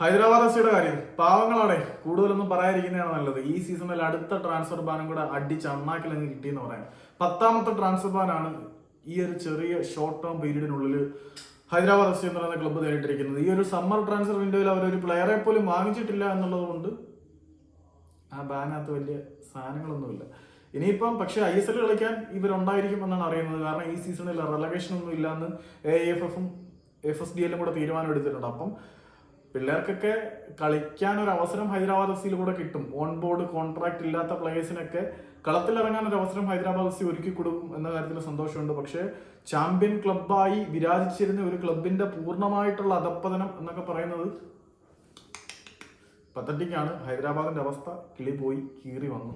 Hyderabad F സിയുടെ കാര്യം. പാവങ്ങളാണേ കൂടുതലൊന്നും പറയാതിരിക്കുന്നതാണ് നല്ലത്. ഈ സീസണിൽ അടുത്ത ട്രാൻസ്ഫർ ബാനും കൂടെ അടിച്ച് അണ്ണാക്കിൽ അങ്ങ് കിട്ടിയെന്ന് പറയാം. പത്താമത്തെ ട്രാൻസ്ഫർ ബാനാണ് ഈ ഒരു ചെറിയ ഷോർട്ട് ടേം പീരീഡിനുള്ളിൽ ഹൈദരാബാദ് എഫ് സി എന്ന് പറയുന്ന ക്ലബ്ബ് നേരിട്ടിരിക്കുന്നത് ഈ ഒരു സമ്മർ ട്രാൻസ്ഫർ വിൻഡോയിൽ അവർ ഒരു പ്ലെയറെ പോലും വാങ്ങിച്ചിട്ടില്ല എന്നുള്ളത് കൊണ്ട് ആ ബാനകത്ത് വലിയ സാധനങ്ങളൊന്നുമില്ല. ഇനിയിപ്പം പക്ഷെ ഐ എസ് എൽ കളിക്കാൻ ഇവരുണ്ടായിരിക്കും എന്നാണ് അറിയുന്നത്. കാരണം ഈ സീസണിൽ റെലഗേഷൻ ഒന്നും ഇല്ലാന്ന് എ എഫ് എഫും എഫ് എസ് ഡി എല്ലും കൂടെ തീരുമാനം എടുത്തിട്ടുണ്ട് അപ്പം പിള്ളേർക്കൊക്കെ കളിക്കാൻ ഒരു അവസരം ഹൈദരാബാദ് എഫ് സിയിൽ കൂടെ കിട്ടും. ഓൺ ബോർഡ് കോൺട്രാക്ട് ഇല്ലാത്ത പ്ലേയേഴ്സിനൊക്കെ കളത്തിലിറങ്ങാൻ ഒരു അവസരം ഹൈദരാബാദ് എഫ് സി ഒരുക്കി കൊടുക്കും എന്ന കാര്യത്തിൽ സന്തോഷമുണ്ട്. പക്ഷേ ചാമ്പ്യൻ ക്ലബ്ബായി വിരാജിച്ചിരുന്ന ഒരു ക്ലബിന്റെ പൂർണമായിട്ടുള്ള അധപ്പതനം എന്നൊക്കെ പറയുന്നത് പത്തറ്റിക്കാണ് ഹൈദരാബാദിന്റെ അവസ്ഥ കിളി പോയി കീറി വന്നു.